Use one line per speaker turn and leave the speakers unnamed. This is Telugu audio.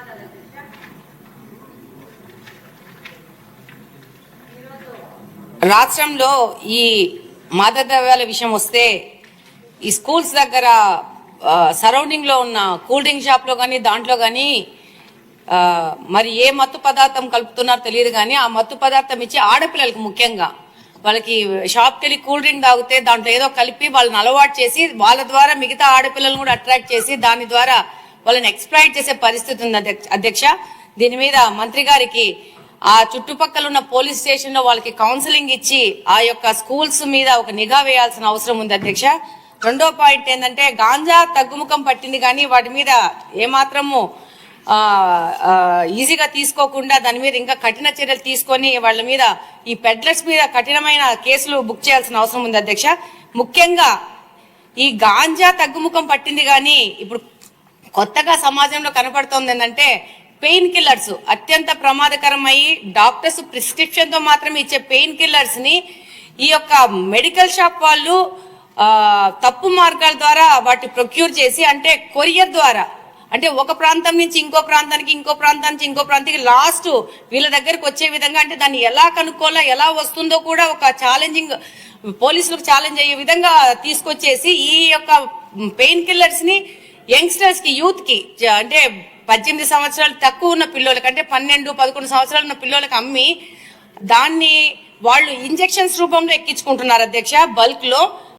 ధన్యవాదాలు అధ్యక్ష రాష్ట్రంలో ఈ మాదక ద్రవ్యాల విషయం వస్తే ఈ స్కూల్స్ దగ్గర సరౌండింగ్లో ఉన్న కూల్ డ్రింక్ షాప్లో కానీ దాంట్లో కానీ మరి ఏ మత్తు పదార్థం కలుపుతున్నారో తెలియదు కానీ ఆ మత్తు పదార్థం ఇచ్చి ఆడపిల్లలకి ముఖ్యంగా వాళ్ళకి షాప్కి వెళ్ళి కూల్ డ్రింక్ తాగితే దాంట్లో ఏదో కలిపి వాళ్ళని అలవాటు చేసి వాళ్ళ ద్వారా మిగతా ఆడపిల్లలను కూడా అట్రాక్ట్ చేసి దాని ద్వారా వాళ్ళని ఎక్స్ప్లాయిట్ చేసే పరిస్థితి ఉంది అధ్యక్ష- అధ్యక్ష. దీని మీద మంత్రి గారికి ఆ చుట్టుపక్కల ఉన్న పోలీస్ స్టేషన్లో వాళ్ళకి కౌన్సిలింగ్ ఇచ్చి ఆ యొక్క స్కూల్స్ మీద ఒక నిఘా వేయాల్సిన అవసరం ఉంది అధ్యక్ష. రెండో పాయింట్ ఏంటంటే గాంజా తగ్గుముఖం పట్టింది కానీ వాటి మీద ఏమాత్రము ఈజీగా తీసుకోకుండా దాని మీద ఇంకా కఠిన చర్యలు తీసుకొని వాళ్ళ మీద ఈ పెడ్లర్స్ మీద కఠినమైన కేసులు బుక్ చేయాల్సిన అవసరం ఉంది అధ్యక్ష. ముఖ్యంగా ఈ గాంజా తగ్గుముఖం పట్టింది కానీ ఇప్పుడు కొత్తగా సమాజంలో కనపడుతోంది ఏంటంటే పెయిన్ కిల్లర్స్ అత్యంత ప్రమాదకరమయ్యి డాక్టర్స్ ప్రిస్క్రిప్షన్తో మాత్రమే ఇచ్చే పెయిన్ కిల్లర్స్ని ఈ యొక్క మెడికల్ షాప్ వాళ్ళు తప్పు మార్గాల ద్వారా వాటి ప్రొక్యూర్ చేసి అంటే కొరియర్ ద్వారా అంటే ఒక ప్రాంతం నుంచి ఇంకో ప్రాంతానికి ఇంకో ప్రాంతానికి ఇంకో ప్రాంతానికి లాస్ట్ వీళ్ళ దగ్గరికి వచ్చే విధంగా అంటే దాన్ని ఎలా కనుక్కోవాలో ఎలా వస్తుందో కూడా ఒక ఛాలెంజింగ్ పోలీసులకు ఛాలెంజ్ అయ్యే విధంగా తీసుకొచ్చేసి ఈ యొక్క పెయిన్ కిల్లర్స్ని యంగ్స్టర్స్కి యూత్కి అంటే పద్దెనిమిది సంవత్సరాలు తక్కువ ఉన్న పిల్లలకి అంటే పన్నెండు పదకొండు సంవత్సరాలు ఉన్న పిల్లలకి అమ్మి దాన్ని వాళ్ళు ఇంజెక్షన్స్ రూపంలో ఎక్కించుకుంటున్నారు అధ్యక్ష. బల్క్లో